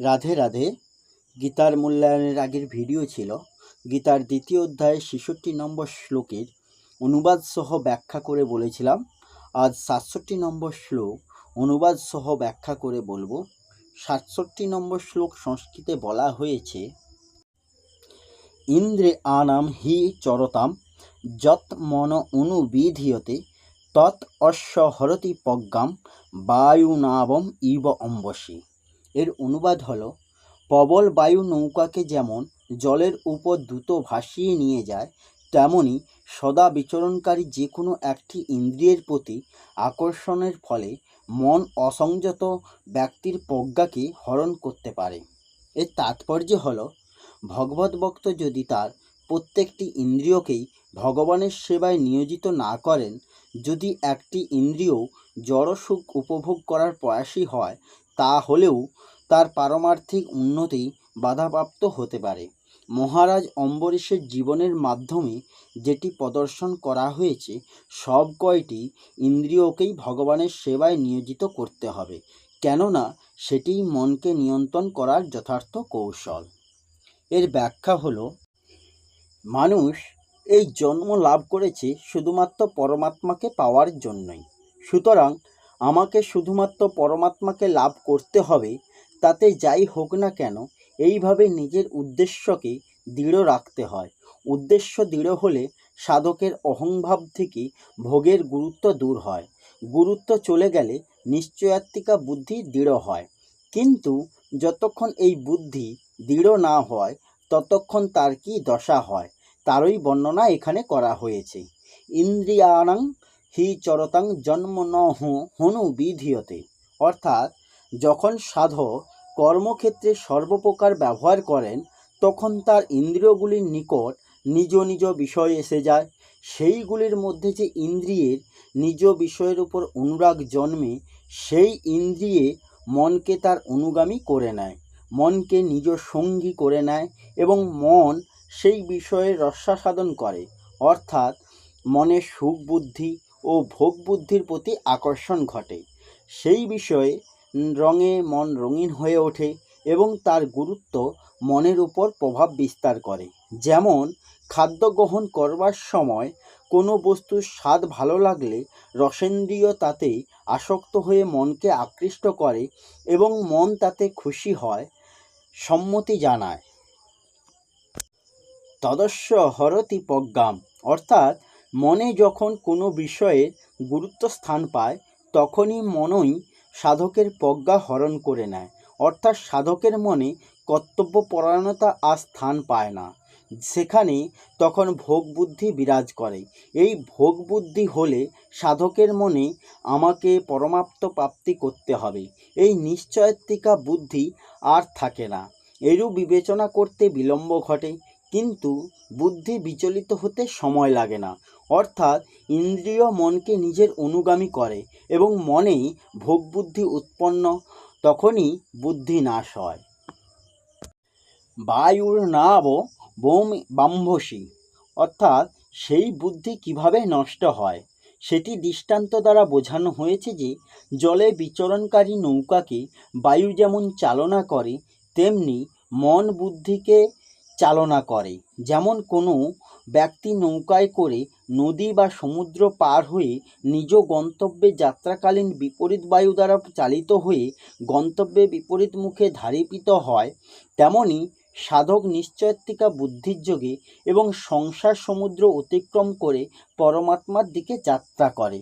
রাধে রাধে। গীতার মূল্যায়নের আগের ভিডিও ছিল গীতার দ্বিতীয় অধ্যায়ে ছেষট্টি নম্বর শ্লোকের অনুবাদ সহ ব্যাখ্যা করে বলেছিলাম। আজ সাতষট্টি নম্বর শ্লোক অনুবাদ সহ ব্যাখ্যা করে বলব। সাতষট্টি নম্বর শ্লোক সংস্কৃতে বলা হয়েছে, ইন্দ্রে আনাম হি চরতাম, যৎ মন অনুবিধীয়তে তৎ অশ্ব হরতি প্রজ্ঞাম বায়ুনাবম ইব অম্বসী। এর অনুবাদ হলো, প্রবল বায়ু নৌকাকে যেমন জলের উপর দ্রুত ভাসিয়ে নিয়ে যায়, তেমনি সদা বিচরণকারী যে কোনো একটি ইন্দ্রিয়ের প্রতি আকর্ষণের ফলে মন অসংযত ব্যক্তির প্রজ্ঞাকে হরণ করতে পারে। এর তাৎপর্য হল, ভগবত ভক্ত যদি তার প্রত্যেকটি ইন্দ্রিয়কেই ভগবানের সেবায় নিয়োজিত না করেন, যদি একটি ইন্দ্রিয় জড়সুখ উপভোগ করার প্রয়াসী হয় তাহলেও তার পারমার্থিক উন্নতি বাধাপ্রাপ্ত হতে পারে। মহারাজ অম্বরীশের জীবনের মাধ্যমে যেটি প্রদর্শন করা হয়েছে, সব কয়টি ইন্দ্রিয়কেই ভগবানের সেবায় নিয়োজিত করতে হবে, কেননা সেটিই মনকে নিয়ন্ত্রণ করার যথার্থ কৌশল। এর ব্যাখ্যা হলো, মানুষ এই জন্ম লাভ করেছে শুধুমাত্র পরমাত্মাকে পাওয়ার জন্যই। সুতরাং আমাকে শুধুমাত্র পরমাত্মাকে লাভ করতে হবে, তাতে যাই হোক না কেন, এইভাবে নিজের উদ্দেশ্যকে দৃঢ় রাখতে হয়। উদ্দেশ্য দৃঢ় হলে সাধকের অহংভাব থেকে ভোগের গুরুত্ব দূর হয়। গুরুত্ব চলে গেলে নিশ্চয়াত্মিকা বুদ্ধি দৃঢ় হয়। কিন্তু যতক্ষণ এই বুদ্ধি দৃঢ় না হয়, ততক্ষণ তার কি দশা হয়, তারই বর্ণনা এখানে করা হয়েছে। ইন্দ্রিয়াণাং হি চরতাং জন্ম ন হনু বিধিয়তে। অর্থাৎ, যখন সাধক কর্মক্ষেত্রে সর্বপ্রকার ব্যবহার করেন, তখন তার ইন্দ্রিয়গুলির নিকট নিজ নিজ বিষয় এসে যায়। সেইগুলির মধ্যে যে ইন্দ্রিয়ের নিজ বিষয়ের উপর অনুরাগ জন্মে, সেই ইন্দ্রিয়ে মনকে তার অনুগামী করে নেয়, মনকে নিজ সঙ্গী করে নেয় এবং মন সেই বিষয়ে রস্যাসাধন করে। অর্থাৎ, মনে সুখ বুদ্ধি ও ভোগ বুদ্ধির প্রতি আকর্ষণ ঘটে। সেই বিষয়ে রঙে মন রঙিন হয়ে ওঠে এবং তার গুরুত্ব মনের উপর প্রভাব বিস্তার করে। যেমন, খাদ্য গ্রহণ করবার সময় কোনো বস্তুর স্বাদ ভালো লাগলে রসেন্দ্রিয় তাতে আসক্ত হয়ে মনকে আকৃষ্ট করে এবং মন তাতে খুশি হয়, সম্মতি জানায়। তদস্য হরতি প্রজ্ঞাম, অর্থাৎ মনে যখন কোনো বিষয়ে গুরুত্ব স্থান পায়, তখনই মনই সাধকের প্রজ্ঞা হরণ করে নেয়। অর্থাৎ সাধকের মনে কর্তব্যপরায়ণতা আর স্থান পায় না। সেখানে তখন ভোগ বুদ্ধি বিরাজ করে। এই ভোগ বুদ্ধি হলে সাধকের মনে আমাকে পরমাপ্ত প্রাপ্তি করতে হবে। এই নিশ্চয়ত্বিকা বুদ্ধি আর থাকে না। এরূপ বিবেচনা করতে বিলম্ব ঘটে। কিন্তু বুদ্ধি বিচলিত হতে সময় লাগে না। অর্থাৎ ইন্দ্রিয় মনকে নিজের অনুগামী করে এবং মনেই ভোগ বুদ্ধি উৎপন্ন, তখনই বুদ্ধি নাশ হয়। বায়ুর নাব বোম বাম্ভসী। অর্থাৎ সেই বুদ্ধি কীভাবে নষ্ট হয়, সেটি দৃষ্টান্ত দ্বারা বোঝানো হয়েছে যে, জলে বিচরণকারী নৌকাকে বায়ু যেমন চালনা করে, তেমনি মন বুদ্ধিকে চালনা করে। যেমন কোনো ব্যক্তি নৌকায় করে নদী বা সমুদ্র পার হয়ে নিজ গন্তব্যে যাত্রাকালীন বিপরীত বায়ু দ্বারা চালিত হয়ে গন্তব্যে বিপরীত মুখে ধারিপিত হয়, তেমনি সাধক নিশ্চয়ত্বিকা বুদ্ধির যোগে এবং সংসার সমুদ্র অতিক্রম করে পরমাত্মার দিকে যাত্রা করে।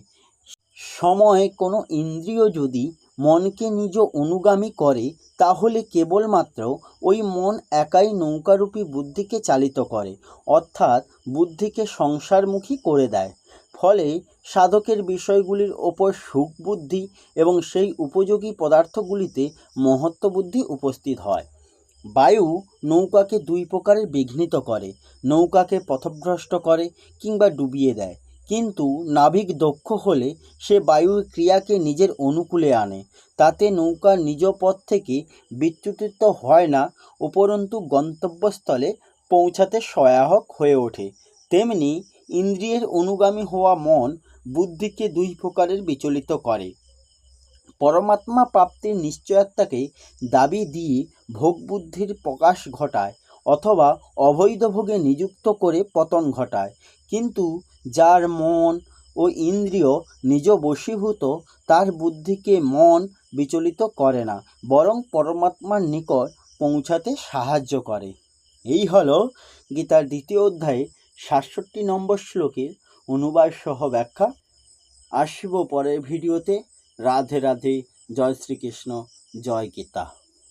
সময় কোনো ইন্দ্রিয় যদি মনকে নিজ অনুগামী করে, তাহলে কেবলমাত্র ওই মন একাই নৌকারূপী বুদ্ধিকে চালিত করে, অর্থাৎ বুদ্ধিকে সংসারমুখী করে দেয়। ফলে সাধকের বিষয়গুলির ওপর সুখ বুদ্ধি এবং সেই উপযোগী পদার্থগুলিতে মহত্ব বুদ্ধি উপস্থিত হয়। বায়ু নৌকাকে দুই প্রকারের বিঘ্নিত করে, নৌকাকে পথভ্রষ্ট করে কিংবা ডুবিয়ে দেয়। কিন্তু নাবিক দক্ষ হলে সে বায়ুর ক্রিয়াকে নিজের অনুকূলে আনে। তাতে নৌকা নিজ পথ থেকে বিচ্যুতিত হয় না উপরন্তু গন্তব্যস্থলে পৌঁছাতে সহায়ক হয়ে ওঠে। তেমনি ইন্দ্রিয়ের অনুগামী হওয়া মন বুদ্ধিকে দুই প্রকারের বিচলিত করে। পরমাত্মা প্রাপ্তির নিশ্চয়তাকে দাবি দিয়ে ভোগবুদ্ধির প্রকাশ ঘটায় অথবা অবৈধ ভোগে নিযুক্ত করে পতন ঘটায়। কিন্তু যার মন ও ইন্দ্রিয় নিজ বশীভূত, তার বুদ্ধিকে মন বিচলিত করে না, বরং পরমাত্মার নিকট পৌঁছাতে সাহায্য করে। এই হল গীতার দ্বিতীয় অধ্যায়ে, সাতষট্টি নম্বর শ্লোকের অনুবাদ সহ ব্যাখ্যা। আসব পরের ভিডিওতে। রাধে রাধে। জয় শ্রীকৃষ্ণ। জয় গীতা।